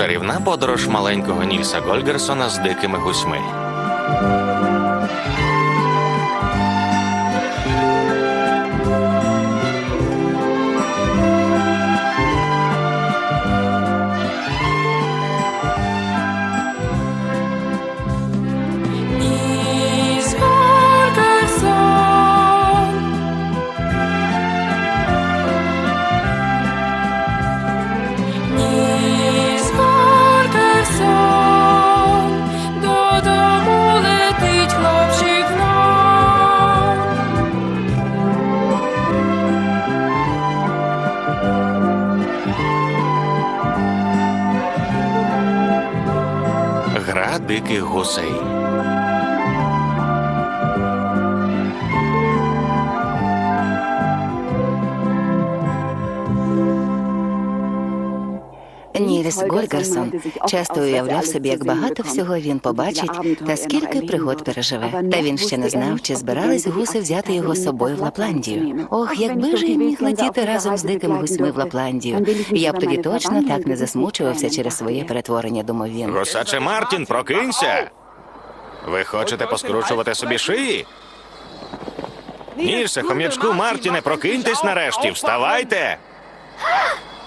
Чарівна подорож маленького Нільса Гольгерсона з дикими гусьми. Диких гусей. Нільс Гольгерсон часто уявляв собі, як багато всього він побачить та скільки пригод переживе. Та він ще не знав, чи збирались гуси взяти його з собою в Лапландію. Ох, якби ж він міг летіти разом з дикими гусьми в Лапландію. Я б тоді точно так не засмучувався через своє перетворення, думав він. Гусаче Мартін, прокинься! Ви хочете поскручувати собі шиї? Нільсе, хом'ячку Мартіне, прокиньтесь нарешті, вставайте!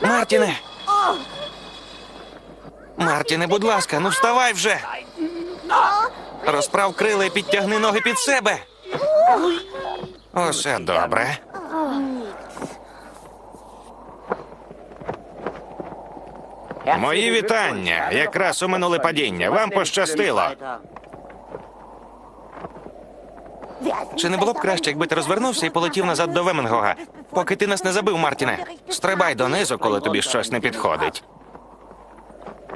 Мартіне! Мартіне, будь ласка, ну вставай вже! Розправ крила і підтягни ноги під себе. Усе добре. Мої вітання. Якраз у минуле падіння. Вам пощастило. Чи не було б краще, якби ти розвернувся і полетів назад до Веменгога, поки ти нас не забив, Мартіне? Стрибай донизу, коли тобі щось не підходить.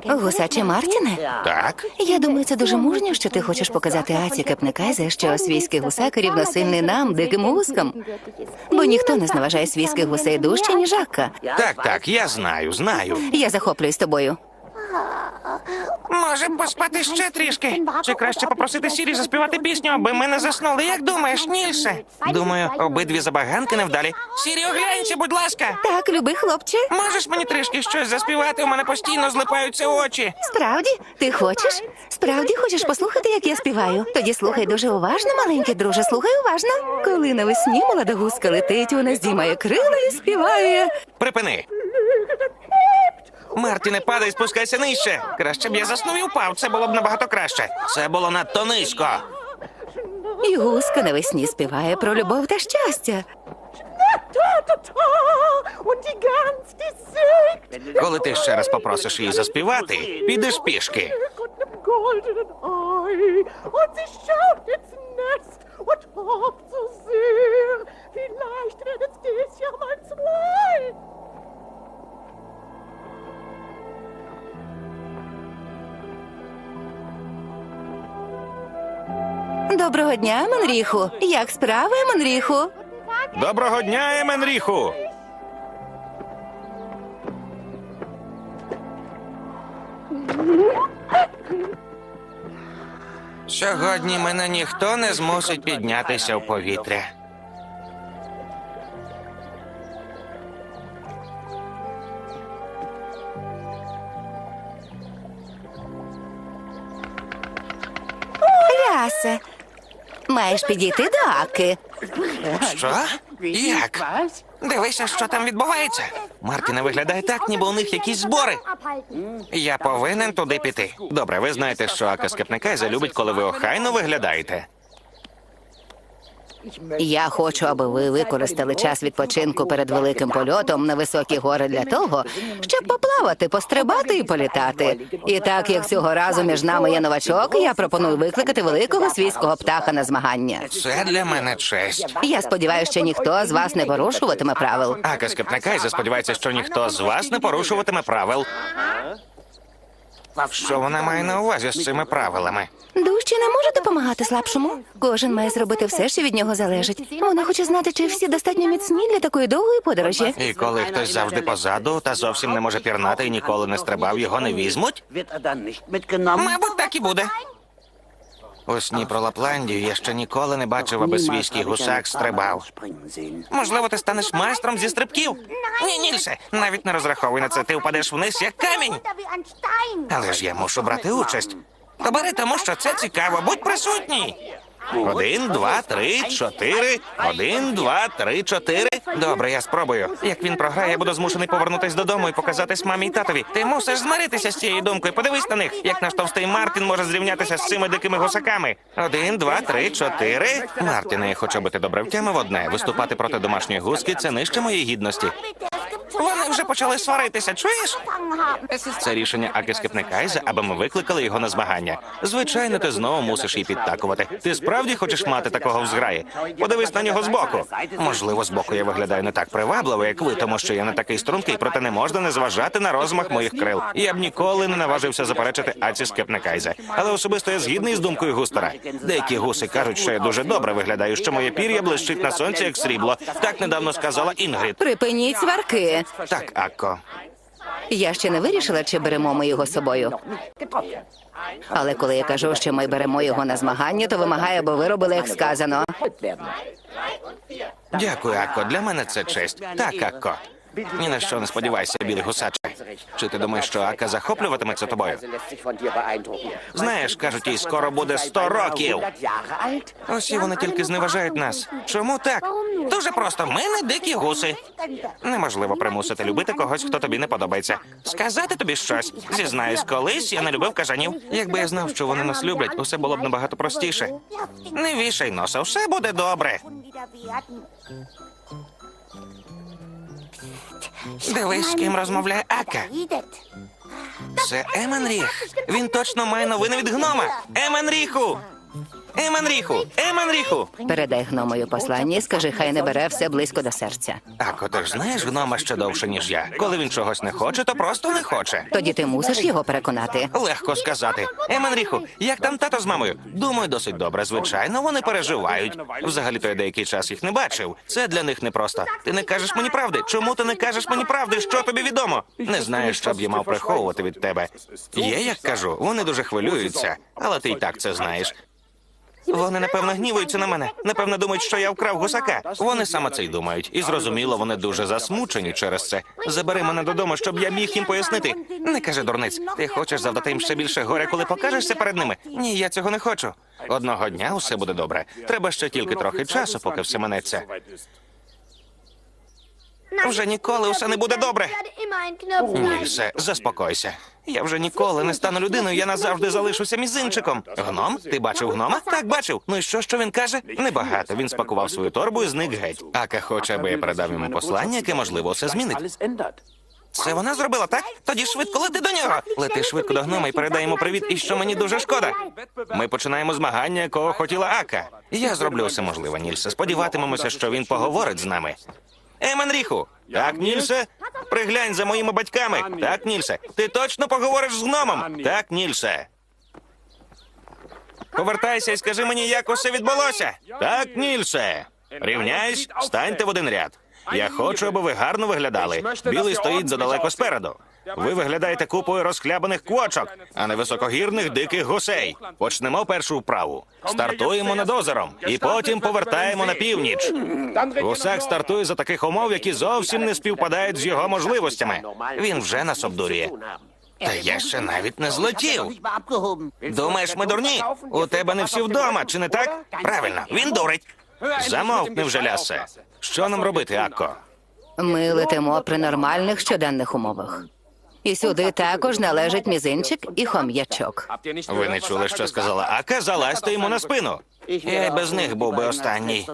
Гусаче Мартіне? Так? Я думаю, це дуже мужньо, що ти хочеш показати Аці Капникайзе, що свійський гусак рівносильний нам, диким гускам. Бо ніхто не зневажає свійських гусей дужче, ніж Акка. Так, так, я знаю, знаю. Я захоплююсь тобою. Може поспати ще трішки? Чи краще попросити Сірі заспівати пісню, аби ми не заснули? Як думаєш, Нільсе? Думаю, обидві забаганки невдалі. Сірі, оглянься, будь ласка. Так, любий хлопче. Можеш мені трішки щось заспівати? У мене постійно злипаються очі. Справді, ти хочеш? Справді хочеш послухати, як я співаю? Тоді слухай дуже уважно, маленький друже, слухай уважно. Коли навесні молода гуска летить, вона здіймає крила і співає. Припини. Мартіне, падай, спускайся нижче. Краще б я заснув і впав. Це було б набагато краще. Це було надто низько. І гуска навесні співає про любов та щастя. Коли ти ще раз попросиш її заспівати, підеш пішки. Доброго дня, Менріху. Як справи, Менріху? Доброго дня, Еменріху! Сьогодні мене ніхто не змусить піднятися в повітря. Маєш підійти до Аки. Що? Як? Дивися, що там відбувається. Мартіне виглядає так, ніби у них якісь збори. Я повинен туди піти. Добре, ви знаєте, що Ака Скепникайза залюбить, коли ви охайно виглядаєте. Я хочу, аби ви використали час відпочинку перед великим польотом на високі гори для того, щоб поплавати, пострибати і політати. І так як цього разу між нами є новачок, я пропоную викликати великого свійського птаха на змагання. Це для мене честь. Я сподіваюся, що ніхто з вас не порушуватиме правил. Ака Скепникайза сподівається, що ніхто з вас не порушуватиме правил. Що вона має на увазі з цими правилами? Дужче не може допомагати слабшому. Кожен має зробити все, що від нього залежить. Вона хоче знати, чи всі достатньо міцні для такої довгої подорожі. І коли хтось завжди позаду та зовсім не може пірнати і ніколи не стрибав, його не візьмуть? Мабуть, так і буде. У сні про Лапландію я ще ніколи не бачив, аби свійський гусак стрибав. Можливо, ти станеш майстром зі стрибків? Ні, Нільсе, навіть не розраховуй на це, ти впадеш вниз як камінь. Але ж я мушу брати участь. То бери тому, що це цікаво. Будь присутній. Один, два, три, чотири. Один, два, три, чотири. Добре, я спробую. Як він програє, я буду змушений повернутись додому і показатись мамі й татові. Ти мусиш змиритися з цією думкою. Подивись на них, як наш товстий Мартін може зрівнятися з цими дикими гусаками. Один, два, три, чотири. Мартіне, я хочу, аби ти добре втямив одне. Виступати проти домашньої гуски це нижче моєї гідності. Вони вже почали сваритися, чуєш? Це рішення Аки Скепникайза, аби ми викликали його на змагання. Звичайно, ти знову мусиш її підтакувати. Ти справді хочеш мати такого в зграї? Подивись на нього збоку. Можливо, збоку я виглядаю не так привабливо, як ви, тому що я не такий стрункий, проте не можна не зважати на розмах моїх крил. Я б ніколи не наважився заперечити Аці Скепникайза. Але особисто я згідний з думкою густера. Деякі гуси кажуть, що я дуже добре виглядаю, що моє пір'я блищить на сонці, як срібло. Так недавно сказала Інгрід. Припиніть сварки. Так, Акко. Я ще не вирішила, чи беремо ми його з собою. Але коли я кажу, що ми беремо його на змагання, то вимагаю, аби ви робили, як сказано. Дякую, Акко. Для мене це честь. Так, Акко. Ні на що не сподівайся, білий гусаче. Чи ти думаєш, що Ака захоплюватиметься тобою? Знаєш, кажуть, їй скоро буде 100 років. Усі вони тільки зневажають нас. Чому так? Дуже просто. Ми не дикі гуси. Неможливо примусити любити когось, хто тобі не подобається. Сказати тобі щось. Зізнаюсь, колись я не любив кажанів. Якби я знав, що вони нас люблять, усе було б набагато простіше. Не вішай носа, все буде добре. Дивись, з ким розмовляє Ака. Це Еменріх. Він точно має новини від гнома. Еменріху! Еменріху! Еменріху! Передай гномою послання і скажи, хай не бере все близько до серця. Ти ж знаєш гнома ще довше, ніж я. Коли він чогось не хоче, то просто не хоче. Тоді ти мусиш його переконати. Легко сказати. Еменріху, як там тато з мамою? Думаю, досить добре. Звичайно, вони переживають. Взагалі-то я деякий час їх не бачив. Це для них непросто. Ти не кажеш мені правди. Чому ти не кажеш мені правди? Що тобі відомо? Не знаю, що б я мав приховувати від тебе. Є, як кажу, вони дуже хвилюються, але ти й так це знаєш. Вони напевно гнівуються на мене. Напевно, думають, що я вкрав гусака. Вони саме це й думають. І зрозуміло, вони дуже засмучені через це. Забери мене додому, щоб я міг їм пояснити. Не кажи, дурниць. Ти хочеш завдати їм ще більше горя, коли покажешся перед ними? Ні, я цього не хочу. Одного дня усе буде добре. Треба ще тільки трохи часу, поки все минеться. Вже ніколи усе не буде добре. Ні, все, заспокойся. Я вже ніколи не стану людиною, я назавжди залишуся мізинчиком. Гном? Ти бачив гнома? Так, бачив. Ну і що, що він каже? Небагато. Він спакував свою торбу і зник геть. Ака хоче, аби я передав йому послання, яке можливо все змінить. Це вона зробила, так? Тоді швидко лети до нього. Лети швидко до гнома і передай йому привіт, і що мені дуже шкода. Ми починаємо змагання, якого хотіла Ака. Я зроблю все можливе, Нільсе. Сподіватимемося, що він поговорить з нами. Еменріху! Так, Нільсе? Приглянь за моїми батьками. Так, Нільсе. Ти точно поговориш з гномом? Так, Нільсе. Повертайся і скажи мені, як усе відбулося. Так, Нільсе. Рівняйсь, станьте в один ряд. Я хочу, аби ви гарно виглядали. Білий стоїть задалеко спереду. Ви виглядаєте купою розхлябаних квочок, а не високогірних диких гусей. Почнемо першу вправу. Стартуємо над озером і потім повертаємо на північ. Гусак стартує за таких умов, які зовсім не співпадають з його можливостями. Він вже нас обдурює. Та я ще навіть не злетів. Думаєш, ми дурні? У тебе не всі вдома, чи не так? Правильно, він дурить. Замовкни вже, лясе. Що нам робити, Акко? Ми летимо при нормальних щоденних умовах. І сюди також належить мізинчик і хом'ячок. Ви не чули, що сказала Ака? Залазьте йому на спину. Я й без них був би останній.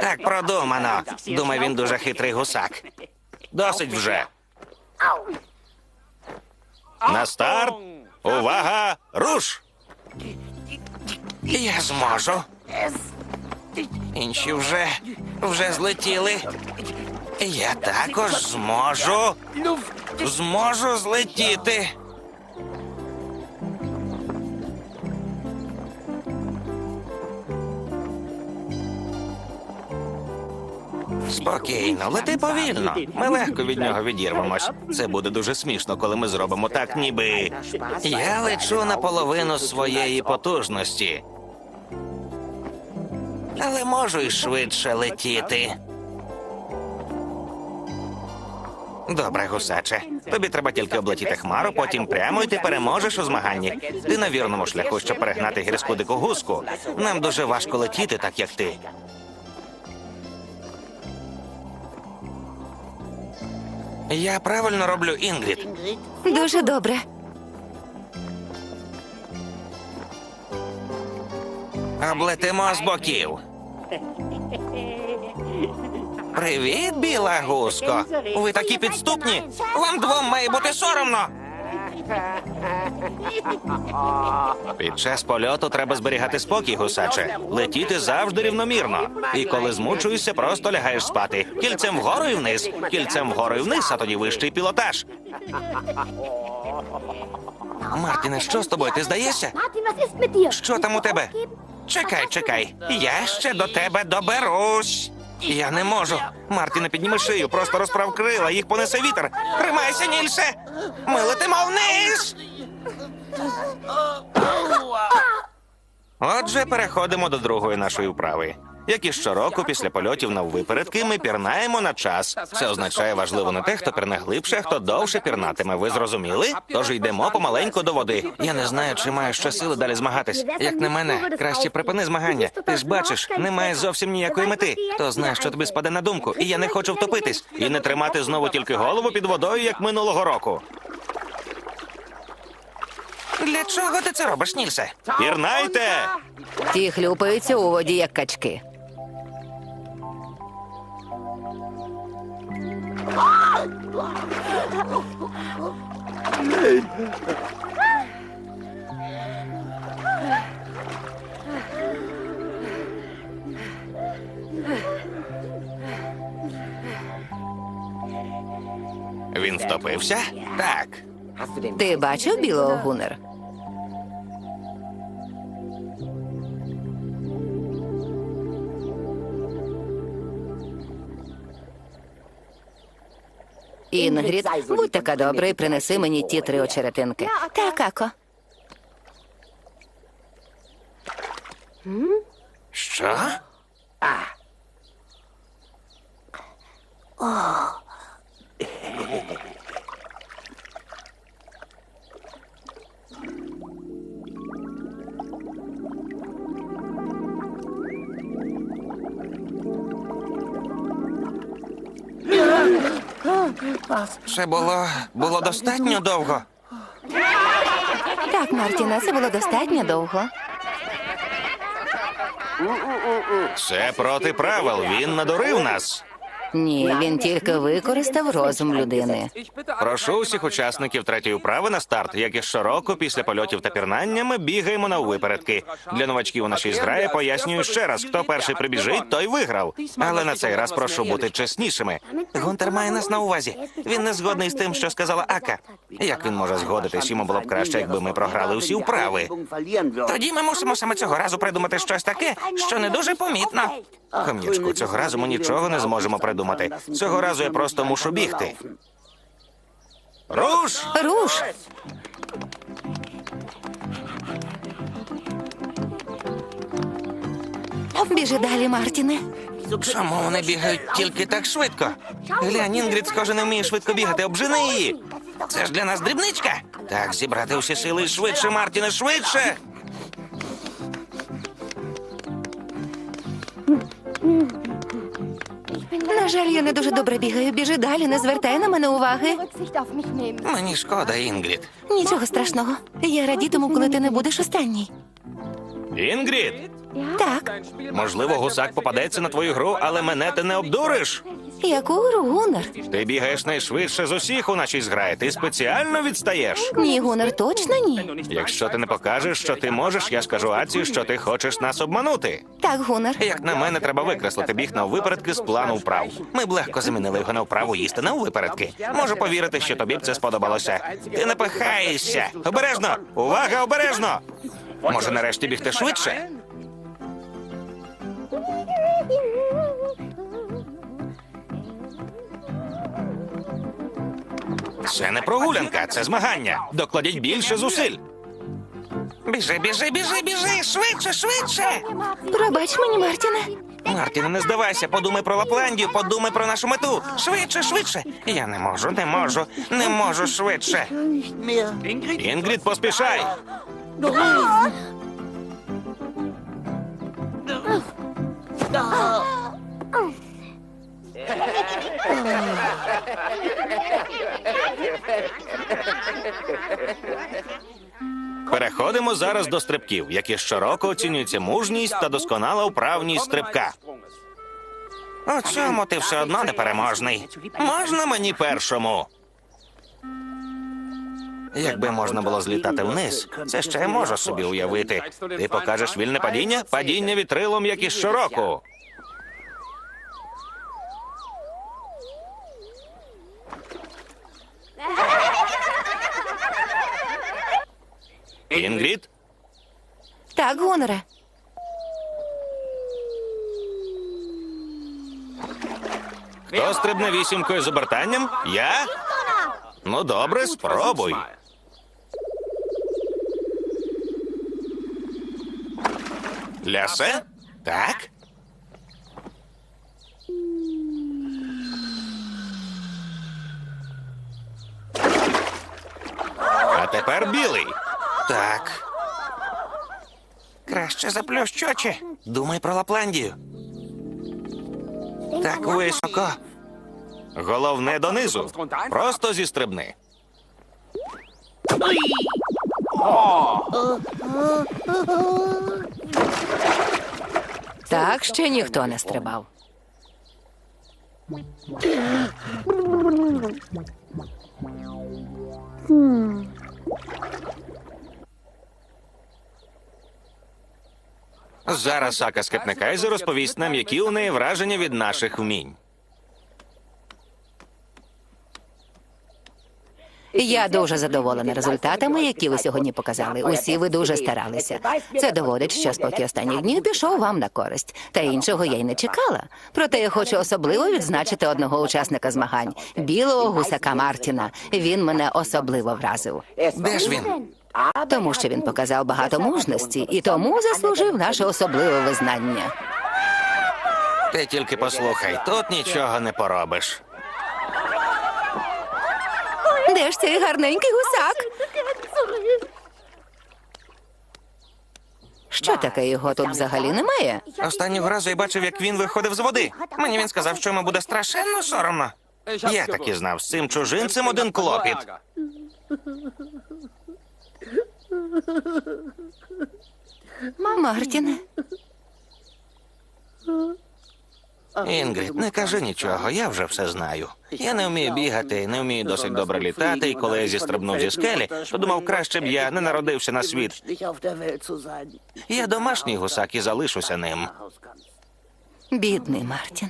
Так продумано. Думаю, він дуже хитрий гусак. Досить вже. На старт. Увага! Руш! Я зможу. Інші вже вже злетіли. Я також зможу. Зможу злетіти. Спокійно, лети повільно. Ми легко від нього відірвемось. Це буде дуже смішно, коли ми зробимо так, ніби. Я лечу наполовину своєї потужності. Але можу й швидше летіти. Добре, гусаче. Тобі треба тільки облетіти хмару, потім прямо і ти переможеш у змаганні. Ти на вірному шляху, щоб перегнати гірську дику гуску. Нам дуже важко летіти, так як ти. Я правильно роблю, Інгрід. Дуже добре. Облетимо з боків. Привіт, біла гуско. Ви такі підступні. Вам двом має бути соромно. Під час польоту треба зберігати спокій, гусаче. Летіти завжди рівномірно. І коли змучуєшся, просто лягаєш спати. Кільцем вгору і вниз, кільцем вгору і вниз, а тоді вищий пілотаж. Мартіне, що з тобою? Ти здаєшся? Що там у тебе? Чекай, чекай. Я ще до тебе доберусь. Я не можу. Мартіна, підніми шию, просто розправ крила, їх понесе вітер. Тримайся, Нільсе! Ми летимо вниз. Отже, переходимо до другої нашої вправи. Як і щороку, після польотів на випередки ми пірнаємо на час. Це означає важливо не те, хто пірне глибше, хто довше пірнатиме. Ви зрозуміли? Тож йдемо помаленьку до води. Я не знаю, чи маю ще сили далі змагатись. Як на мене, краще припини змагання. Ти ж бачиш, немає зовсім ніякої мети. Хто знає, що тобі спаде на думку, і я не хочу втопитись і не тримати знову тільки голову під водою, як минулого року. Для чого ти це робиш, Нільсе? Пірнайте! Ті хлюпаються у воді, як качки. Він втопився? Так. Ти бачив білого гунер? Інгрід, будь така добра і принеси мені ті три очеретинки. Так, Ако. Що? Це було було достатньо довго. Так, Мартіна, це було достатньо довго. Це проти правил. Він надурив нас. Ні, він тільки використав розум людини. Прошу усіх учасників третьої вправи на старт. Як і щороку, після польотів та пірнання ми бігаємо на випередки. Для новачків у нашій зграї пояснюю ще раз: хто перший прибіжить, той виграв. Але на цей раз прошу бути чеснішими. Гунтер має нас на увазі. Він не згодний з тим, що сказала Ака. Як він може згодитись? Йому було б краще, якби ми програли усі вправи. Тоді ми мусимо саме цього разу придумати щось таке, що не дуже помітно. Хом'ячку, цього разу ми нічого не зможемо придумати. Цього разу я просто мушу бігти. Руш! Руш! Біжи далі, Мартіне. Чому вони бігають тільки так швидко? Глянь, Інгрід, схоже, не вміє швидко бігати. Обжени її. Це ж для нас дрібничка. Так, зібрати усі сили швидше, Мартіне, швидше. На жаль, я не дуже добре бігаю. Біжи далі, не звертай на мене уваги. Мені шкода, Інгрід. Нічого страшного. Я радітиму, коли ти не будеш останній. Інгрід, Так, можливо, гусак попадеться на твою гру, але мене ти не обдуриш. яку гру, Гунар? Ти бігаєш найшвидше з усіх у нашій зграї. Ти спеціально відстаєш. Ні, Гунар, точно ні. Якщо ти не покажеш, що ти можеш, я скажу Аці, що ти хочеш нас обманути. Так, Гунар. Як на мене, треба викреслити біг на випередки з плану вправ. Ми б легко замінили його на вправу їсти на випередки. Можу повірити, що тобі б це сподобалося. Ти не пихаєшся. Обережно! Увага, обережно! Може, нарешті бігти швидше? Це не прогулянка, це змагання. Докладіть більше зусиль. Біжи, біжи, біжи, біжи! Швидше, швидше! Пробач мені, Мартіне. Мартіне, не здавайся, подумай про Лапландію, подумай про нашу мету. Швидше, швидше. Я не можу, не можу, не можу швидше. Інгрід, поспішай. Переходимо зараз до стрибків, які щороку оцінюється мужність та досконала вправність стрибка. У цьому ти все одно непереможний. Можна мені першому? Якби можна було злітати вниз, це ще я можу собі уявити. Ти покажеш вільне падіння? Падіння вітрилом, як і щороку. Інгрід? Так, Гуноре. Хто стрибне вісімкою з обертанням? Я? Ну добре, спробуй. Лясе? Так. А тепер білий. Так. Краще заплющ очі. Думай про Лапландію. Так високо. Головне донизу. Просто зістрибни. Так ще ніхто не стрибав. Зараз Ака Скепнекайзер розповість нам, які у неї враження від наших вмінь. Я дуже задоволена результатами, які ви сьогодні показали. Усі ви дуже старалися. Це доводить, що спокій останніх днів пішов вам на користь. Та іншого я й не чекала. Проте я хочу особливо відзначити одного учасника змагань білого гусака Мартіна. Він мене особливо вразив. Де ж він? Тому що він показав багато мужності і тому заслужив наше особливе визнання. Ти тільки послухай, тут нічого не поробиш. Де ж цей гарненький гусак? Що таке його тут взагалі немає? Останнього разу я бачив, як він виходив з води. Мені він сказав, що йому буде страшенно соромно. Я так і знав, з цим чужинцем один клопіт. Мартіне. Інгрід, не кажи нічого, я вже все знаю. Я не вмію бігати, не вмію досить добре літати, і коли я зістрибнув зі скелі, то думав, краще б я не народився на світ. Я домашній гусак і залишуся ним. Бідний Мартін.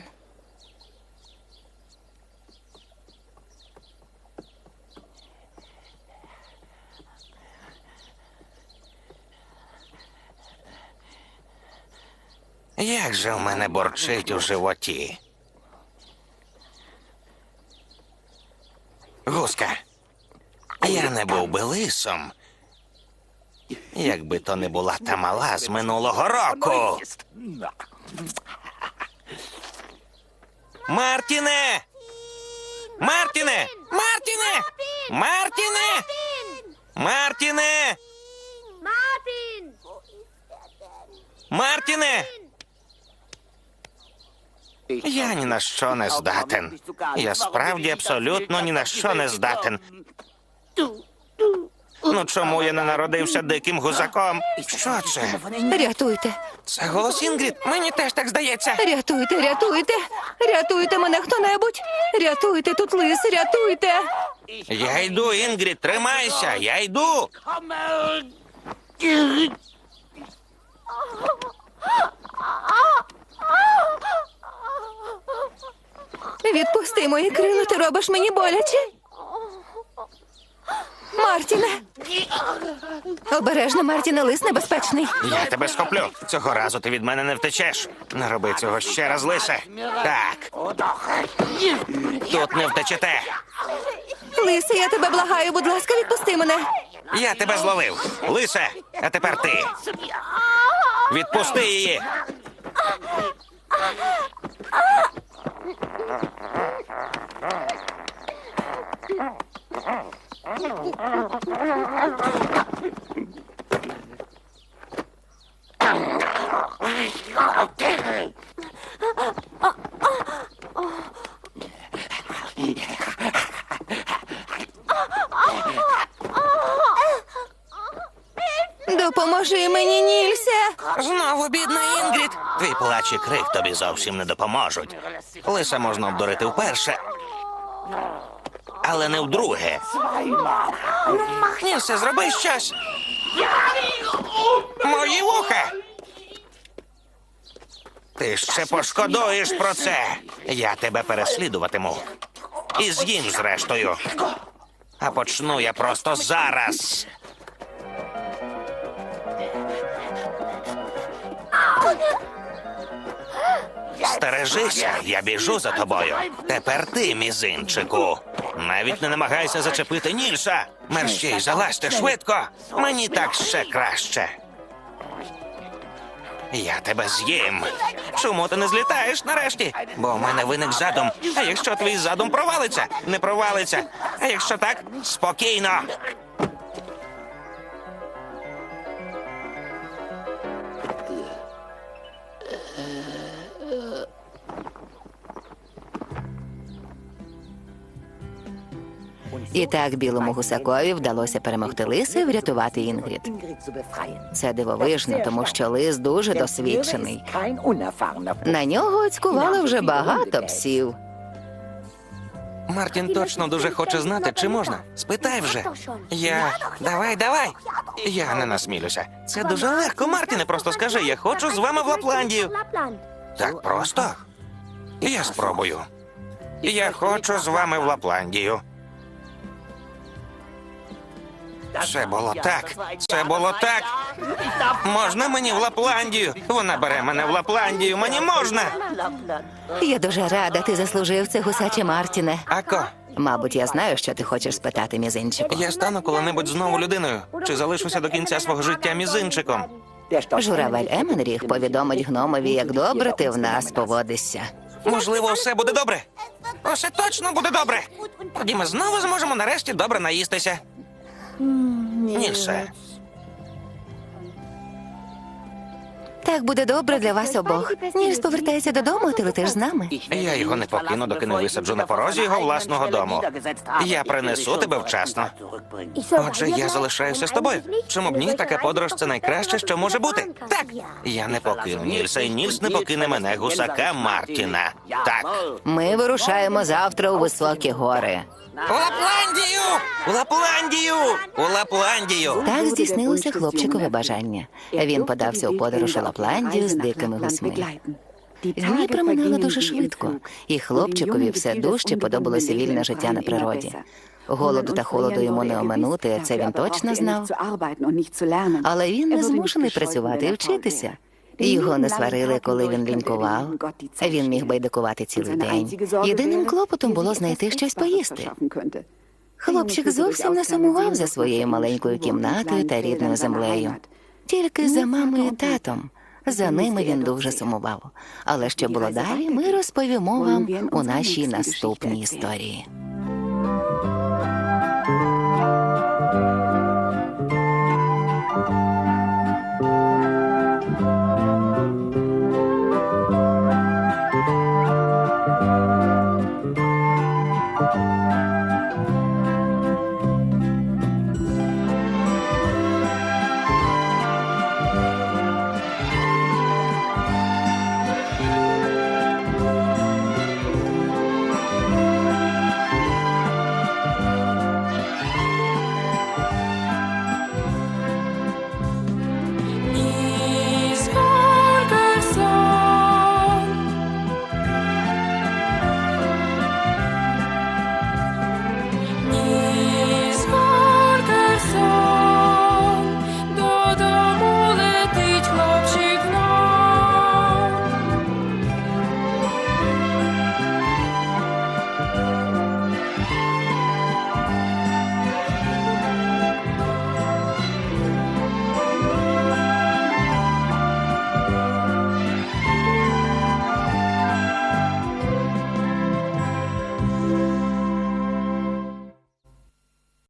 Як же в мене борчить у животі? Гуска, я не був би лисом, якби то не була та мала з минулого року. Мартіне! Мартіне! Мартіне! Мартіне! Мартіне! Martin! Мартіне! Я ні на що не здатен. Я справді абсолютно ні на що не здатен. Ну чому я не народився диким гусаком? Що це? Рятуйте, Це голос Інгрід? Мені теж так здається. рятуйте, рятуйте, рятуйте мене хто-небудь. Рятуйте тут лис, рятуйте. Я йду, Інгрід, тримайся, я йду. Відпусти мої крила, ти робиш мені боляче. Мартіне. Обережно, Мартіне, лис небезпечний. Я тебе схоплю. Цього разу ти від мене не втечеш. Не роби цього ще раз, лисе. Так. Тут не втечете. Лисе, я тебе благаю, будь ласка, відпусти мене. Я тебе зловив. Лисе, а тепер ти. Відпусти її. Допоможи мені, Нільсе. Знову бідна Інгрід. Твій плач і крик тобі зовсім не допоможуть. Лиса можна обдурити вперше, але не вдруге. Нілсе, зроби щось. Мої вуха. Ти ще пошкодуєш про це. Я тебе переслідуватиму. І з'їм зрештою. А почну я просто зараз. Стережися, я біжу за тобою. Тепер ти, мізинчику. Навіть не намагайся зачепити Нільса. Мерщій, залазьте швидко. Мені так ще краще. Я тебе з'їм. Чому ти не злітаєш нарешті? Бо у мене виник задум. А якщо твій задум провалиться, не провалиться. А якщо так, спокійно. І так білому гусакові вдалося перемогти лиса і врятувати Інгрід. Це дивовижно, тому що лис дуже досвідчений. На нього оцькувало вже багато псів. Мартін точно дуже хоче знати, чи можна. Спитай вже. Я. Давай, давай. Я не насмілюся. Це дуже легко, Мартіне. Просто скажи, я хочу з вами в Лапландію. Так просто. Я спробую. Я хочу з вами в Лапландію. Це було так. Це було так. Можна мені в Лапландію? Вона бере мене в Лапландію. Мені можна. Я дуже рада, ти заслужив це гусаче Мартіне. Ако, Мабуть, я знаю, що ти хочеш спитати, мізинчику. я стану коли-небудь знову людиною. Чи залишуся до кінця свого життя мізинчиком? Журавель Еменріг повідомить гномові, як добре ти в нас поводишся. Можливо, все буде добре. Усе точно буде добре. Тоді ми знову зможемо нарешті добре наїстися. Нільсе, Так буде добре для вас обох. Нільс повертається додому, а ти летиш з нами. я його не покину, доки не висаджу на порозі його власного дому. Я принесу тебе вчасно. Отже, я залишаюся з тобою. Чому б ні? Така подорож це найкраще, що може бути. Так, я не покину Нільса, і Нільс не покине мене гусака Мартіна. Так. Ми вирушаємо завтра у високі гори. У Лапландію! У Лапландію! У Лапландію! Так здійснилося хлопчикове бажання. Він подався у подорож у Лапландію з дикими гусьми. Дні проминали дуже швидко, і хлопчикові все дужче подобалося вільне життя на природі. Голоду та холоду йому не оминути, це він точно знав. Але він не змушений працювати і вчитися. Його не сварили, коли він лінькував. Він міг байдикувати цілий день. Єдиним клопотом було знайти щось поїсти. Хлопчик зовсім не сумував за своєю маленькою кімнатою та рідною землею. Тільки за мамою і татом. За ними він дуже сумував. Але що було далі, ми розповімо вам у нашій наступній історії.